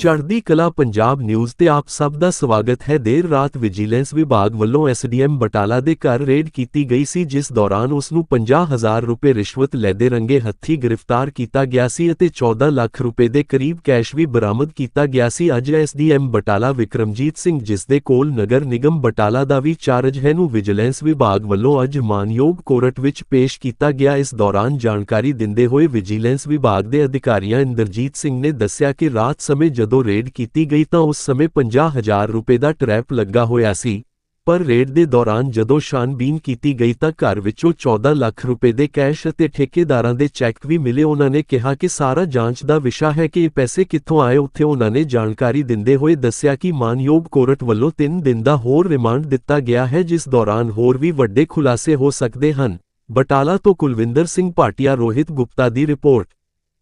ਚੜ੍ਹਦੀ ਕਲਾ ਪੰਜਾਬ ਨਿਊਜ਼ ਤੇ ਆਪ ਸਭ ਦਾ ਸਵਾਗਤ ਹੈ। ਦੇਰ ਰਾਤ ਵਿਜੀਲੈਂਸ ਵਿਭਾਗ ਵੱਲੋਂ ਐਸਡੀਐਮ ਬਟਾਲਾ ਦੇ ਘਰ ਰੇਡ ਕੀਤੀ ਗਈ ਸੀ, ਜਿਸ ਦੌਰਾਨ ਉਸ ਨੂੰ 50000 ਰੁਪਏ ਰਿਸ਼ਵਤ ਲੈਦੇ ਰੰਗੇ ਹੱਥੀ ਗ੍ਰਿਫਤਾਰ ਕੀਤਾ ਗਿਆ ਸੀ ਅਤੇ 14 ਲੱਖ ਰੁਪਏ ਦੇ ਕਰੀਬ ਕੈਸ਼ ਵੀ ਬਰਾਮਦ ਕੀਤਾ ਗਿਆ ਸੀ। ਅੱਜ ਐਸਡੀਐਮ ਬਟਾਲਾ ਵਿਕਰਮਜੀਤ ਸਿੰਘ, ਜਿਸ ਦੇ ਕੋਲ ਨਗਰ ਨਿਗਮ ਬਟਾਲਾ ਦਾ ਵੀ ਚਾਰਜ ਹੈ, ਨੂੰ ਵਿਜੀਲੈਂਸ ਵਿਭਾਗ ਵੱਲੋਂ ਅੱਜ ਮਾਨਯੋਗ ਕੋਰਟ ਵਿੱਚ ਪੇਸ਼ ਕੀਤਾ ਗਿਆ। ਇਸ ਦੌਰਾਨ ਜਾਣਕਾਰੀ ਦਿੰਦੇ ਹੋਏ ਵਿਜੀਲੈਂਸ ਵਿਭਾਗ ਦੇ ਅਧਿਕਾਰੀਆਂ ਇੰਦਰਜੀਤ ਸਿੰਘ ਨੇ ਦੱਸਿਆ ਕਿ ਰਾਤ ਸਮੇਂ ਜਦ ਜਦੋਂ ਰੇਡ ਕੀਤੀ ਗਈ ਤਾਂ ਉਸ ਸਮੇਂ 50000 ਰੁਪਏ ਦਾ ਟਰੈਪ ਲੱਗਾ ਹੋਇਆ ਸੀ। ਪਰ ਰੇਡ ਦੇ ਦੌਰਾਨ ਜਦੋਂ ਛਾਨਬੀਨ ਕੀਤੀ ਗਈ ਤਾਂ ਘਰ ਵਿੱਚੋਂ 14 ਲੱਖ ਰੁਪਏ ਦੇ ਕੈਸ਼ ਅਤੇ ਠੇਕੇਦਾਰਾਂ ਦੇ ਚੈੱਕ ਵੀ ਮਿਲੇ। ਉਹਨਾਂ ਨੇ ਕਿਹਾ ਕਿ ਸਾਰਾ ਜਾਂਚ ਦਾ ਵਿਸ਼ਾ ਹੈ ਕਿ ਇਹ ਪੈਸੇ ਕਿੱਥੋਂ ਆਏ। ਉੱਥੇ ਉਹਨਾਂ ਨੇ ਜਾਣਕਾਰੀ ਦਿੰਦੇ ਹੋਏ ਦੱਸਿਆ ਕਿ ਮਾਨਯੋਗ ਕੋਰਟ ਵੱਲੋਂ 3 ਦਿਨ ਦਾ ਹੋਰ ਰਿਮਾਂਡ ਦਿੱਤਾ ਗਿਆ ਹੈ, ਜਿਸ ਦੌਰਾਨ ਹੋਰ ਵੀ ਵੱਡੇ ਖੁਲਾਸੇ ਹੋ ਸਕਦੇ ਹਨ। ਬਟਾਲਾ ਤੋਂ ਕੁਲਵਿੰਦਰ ਸਿੰਘ ਭਾਟੀਆ, ਰੋਹਿਤ ਗੁਪਤਾ ਦੀ ਰਿਪੋਰਟ।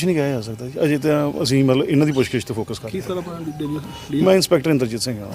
ਕੁਝ ਨਹੀਂ ਕਿਹਾ ਜਾ ਸਕਦਾ ਜੀ। ਅਜੇ ਤਾਂ ਅਸੀਂ ਮਤਲਬ ਇਹਨਾਂ ਦੀ ਪੁੱਛਗਿੱਛ ਤੇ ਫੋਕਸ ਕਰ ਰਹੇ ਕੀ ਹਾਂ? ਸਾਰਾ ਮੈਂ ਇੰਸਪੈਕਟਰ ਇੰਦਰਜੀਤ ਸਿੰਘ ਹਾਂ।